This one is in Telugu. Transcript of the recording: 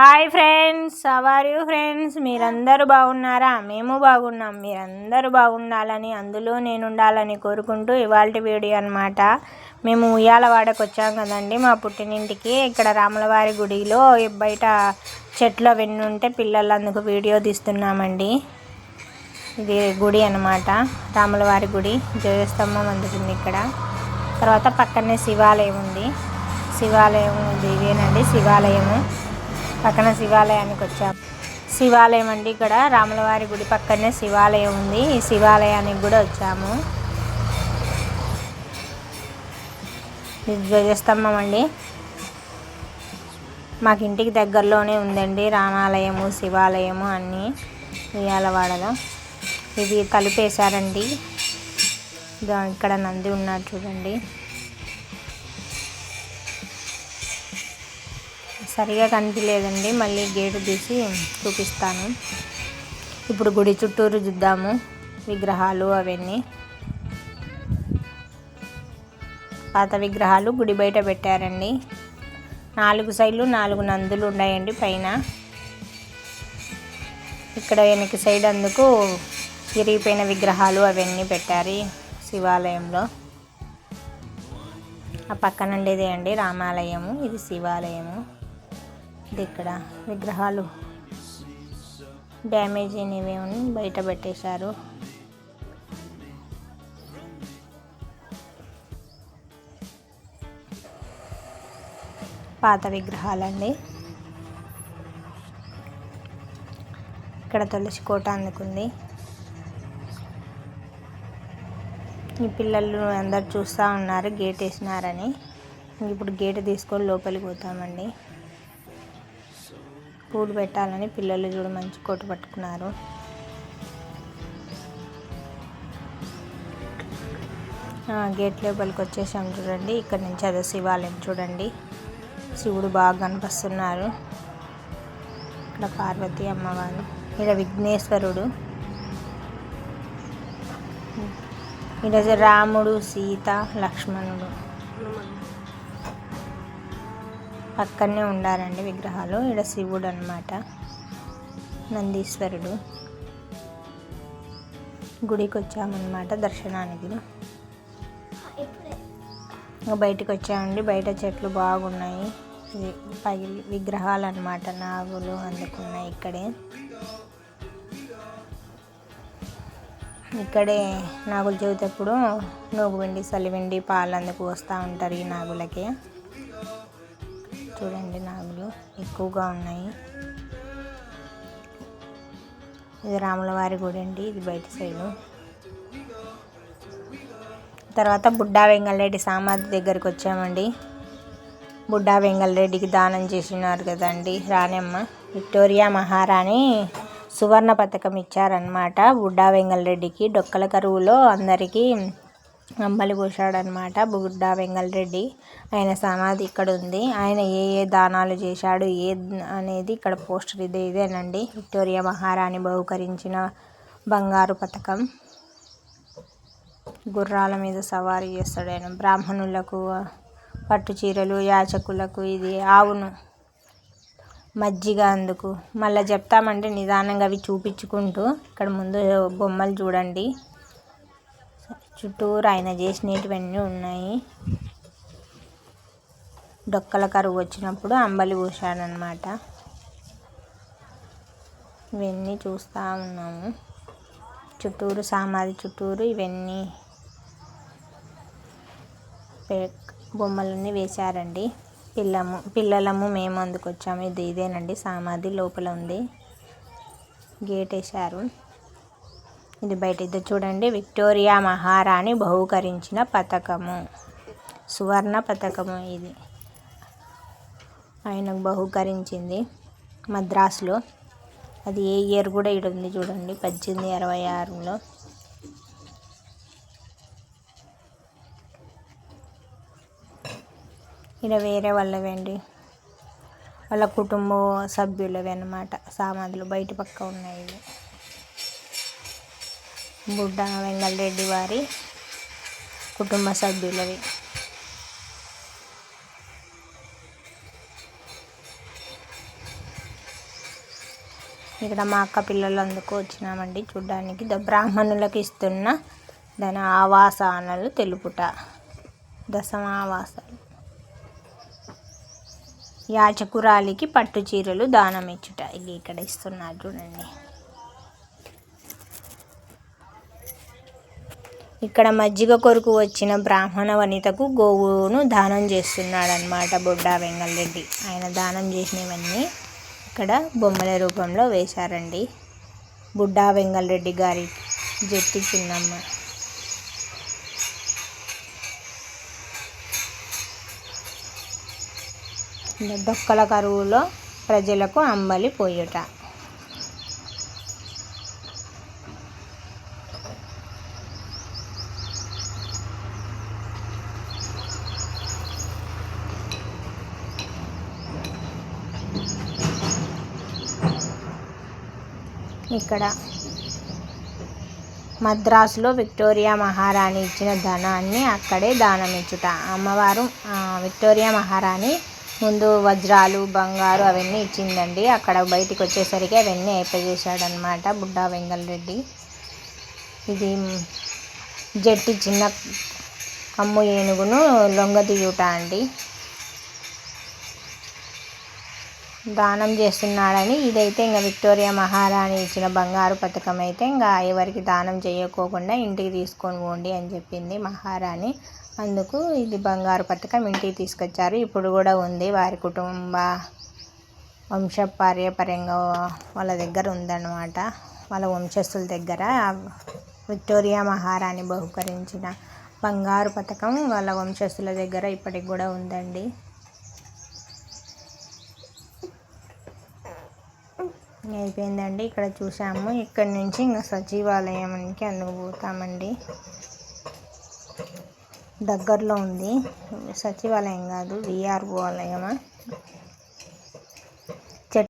Hi friends how are you friends మీరందరూ బాగున్నారా? మేము బాగున్నాం. మీరందరూ బాగుండాలని అందులో నేను ఉండాలని కోరుకుంటూ ఇవాళ వీడియో అనమాట మేము ఉయ్యాలవాడకు వచ్చాం కదండి. మా పుట్టినింటికి ఇక్కడ రాములవారి గుడిలో బయట చెట్లు అవన్నీ ఉంటే పిల్లలు అందుకు వీడియో తీస్తున్నామండి. ఇది గుడి అనమాట రాములవారి గుడి. జయస్తంభం అందుకుంది ఇక్కడ. తర్వాత పక్కనే శివాలయం ఉంది. శివాలయం ఇది ఇదేనండి శివాలయము. పక్కన శివాలయానికి వచ్చాం. శివాలయం అండి ఇక్కడ. రాములవారి గుడి పక్కనే శివాలయం ఉంది. ఈ శివాలయానికి కూడా వచ్చాము. ఇది ధ్వజస్తంభం అండి. మాకు ఇంటికి దగ్గరలోనే ఉందండి. రామాలయము శివాలయము అన్నీ ఉయ్యాలవాడలో ఇది కలిపేశారండి ఇక్కడ నంది ఉన్నారు చూడండి. సరిగా కనిపించలేదండి మళ్ళీ గేటు తీసి చూపిస్తాను. ఇప్పుడు గుడి చుట్టూరు చూద్దాము. విగ్రహాలు అవన్నీ. పాత విగ్రహాలు గుడి బయట పెట్టారండి. నాలుగు సైడ్లు నాలుగు నందులు ఉన్నాయండి పైన. ఇక్కడ వెనక సైడ్ అందుకు విరిగిపోయిన విగ్రహాలు అవన్నీ పెట్టారు శివాలయంలో. ఆ పక్కన ఉండేదే అండి రామాలయము. ఇది శివాలయము. ఇక్కడ విగ్రహాలు డ్యామేజ్ అయినవి బయట పెట్టేశారు. పాత విగ్రహాలండి. ఇక్కడ తులసి కోట అందుకుంది. ఈ పిల్లలు అందరు చూస్తూ ఉన్నారు గేట్ వేసినారని. ఇప్పుడు గేట్ తీసుకొని లోపలికి పోతామండి. పూలు పెట్టాలని పిల్లలు చూడ మంచి కొట్టు పట్టుకున్నారు. గేట్ లోపలికి వచ్చేసాం చూడండి. ఇక్కడ నుంచి అదే శివాలయం చూడండి. శివుడు బాగా కనిపిస్తున్నారు. ఇక్కడ పార్వతి అమ్మవారు ఇక్కడ విఘ్నేశ్వరుడు. ఇక్కడ రాముడు సీత లక్ష్మణుడు. పక్కనే ఉండారండి విగ్రహాలు. ఇక్కడ శివుడు అనమాట నందీశ్వరుడు. గుడికి వచ్చామన్నమాట దర్శనానికి. బయటకు వచ్చామండి బయట చెట్లు బాగున్నాయి. పగిలి విగ్రహాలు అనమాట నాగులు అందుకున్నాయి ఇక్కడే. ఇక్కడే నాగులు చదివేటప్పుడు నోగువిండి సలివిండి పాలు అందుకు వస్తూ ఉంటారు ఈ నాగులకి. చూడండి నాగులు ఎక్కువగా ఉన్నాయి. ఇది రాములవారి గుడి అండి ఇది బయట సైడు. తర్వాత బుడ్డా వెంగళరెడ్డి సమాధి దగ్గరికి వచ్చామండి. బుడ్డా వెంగళరెడ్డికి దానం చేసినారు కదండి రాణమ్మ. విక్టోరియా మహారాణి సువర్ణ పథకం ఇచ్చారనమాట బుడ్డా వెంగళరెడ్డికి డొక్కల కరువులో అందరికీ అంబలి పోశాడనమాట బుడ్డా వెంగళరెడ్డి. ఆయన సమాధి ఇక్కడ ఉంది ఆయన ఏ ఏ దానాలు చేశాడు ఏ అనేది ఇక్కడ పోస్టర్ ఇదే ఇదేనండి విక్టోరియా మహారాణి బహుకరించిన బంగారు పథకం గుర్రాల మీద సవారీ చేస్తాడు ఆయన. బ్రాహ్మణులకు పట్టు చీరలు యాచకులకు ఇది ఆవును మజ్జిగ అందుకు. మళ్ళీ చెప్తామంటే నిదానంగా అవి చూపించుకుంటూ ఇక్కడ ముందు బొమ్మలు చూడండి. చుట్టూరు ఆయన చేసినటువన్నీ ఉన్నాయి. డొక్కల కరువు వచ్చినప్పుడు అంబలి పోసాడనమాట ఇవన్నీ చూస్తూ ఉన్నాము. చుట్టూరు సామాధి చుట్టూరు ఇవన్నీ బొమ్మలన్నీ వేశారండి. పిల్లము పిల్లలము మేము అందుకు వచ్చాము ఇది ఇదేనండి సామాధి లోపల ఉంది. గేట్ వేశారు ఇది బయట ఇది చూడండి. విక్టోరియా మహారాణి బహుకరించిన పథకము సువర్ణ పథకము ఇది. ఆయనకు బహుకరించింది మద్రాసులో. అది ఏ ఇయర్ కూడా ఇక్కడ ఉంది చూడండి. పద్దెనిమిది అరవై ఆరులో. ఇలా వేరే వాళ్ళవండి వాళ్ళ కుటుంబ సభ్యులవి అన్నమాట. సామాన్లు బయట పక్క ఉన్నాయి బుడ్డ వెంగళరెడ్డి వారి కుటుంబ సభ్యులవి. ఇక్కడ మా అక్క పిల్లలు అందుకు వచ్చినామండి చూడ్డానికి. ద బ్రాహ్మణులకు ఇస్తున్న దాని ఆవాసానలు తెలుపుట. దశమావాసాలు యాచకురాలికి పట్టు చీరలు దానం ఇచ్చుట ఇది ఇక్కడ ఇస్తున్నారు చూడండి. ఇక్కడ మజ్జిగ కొరకు వచ్చిన బ్రాహ్మణ వనితకు గోవును దానం చేస్తున్నాడనమాట బొడ్డా వెంగళరెడ్డి. ఆయన దానం చేసినవన్నీ ఇక్కడ బొమ్మల రూపంలో వేశారండి. బుడ్డా వెంగళరెడ్డి గారి జట్టి చిన్నమ్మ. డొక్కల కరువులో ప్రజలకు అంబలి పోయుట. ఇక్కడ మద్రాసులో విక్టోరియా మహారాణి ఇచ్చిన ధనాన్ని అక్కడే దానం ఇచ్చుట అమ్మవారు విక్టోరియా మహారాణి ముందు వజ్రాలు బంగారు అవన్నీ ఇచ్చిందండి. అక్కడ బయటికి వచ్చేసరికి అవన్నీ అయిపోయేసాడనమాట బుడ్డా వెంగళరెడ్డి. ఇది జట్టి చిన్న కమ్ము ఏనుగును లొంగదీయుట అండి. దానం చేస్తున్నాడని ఇదైతే ఇంకా విక్టోరియా మహారాణి ఇచ్చిన బంగారు పథకం అయితే ఇంకా ఎవరికి దానం చేయకోకుండా ఇంటికి తీసుకొని పోండి అని చెప్పింది మహారాణి. అందుకు ఇది బంగారు పథకం ఇంటికి తీసుకొచ్చారు. ఇప్పుడు కూడా ఉంది. వారి కుటుంబ వంశపార్యపర్యంగా వాళ్ళ దగ్గర ఉందన్నమాట. వాళ్ళ వంశస్థుల దగ్గర విక్టోరియా మహారాణి బహుకరించిన బంగారు పథకం వాళ్ళ వంశస్థుల దగ్గర ఇప్పటికి కూడా ఉందండి. అయిపోయిందండి. ఇక్కడ చూసాము ఇక్కడ నుంచి ఇంకా సచివాలయానికి అందుకుపోతామండి దగ్గరలో ఉంది. సచివాలయం కాదు విఆర్ఓ ఆలయమా?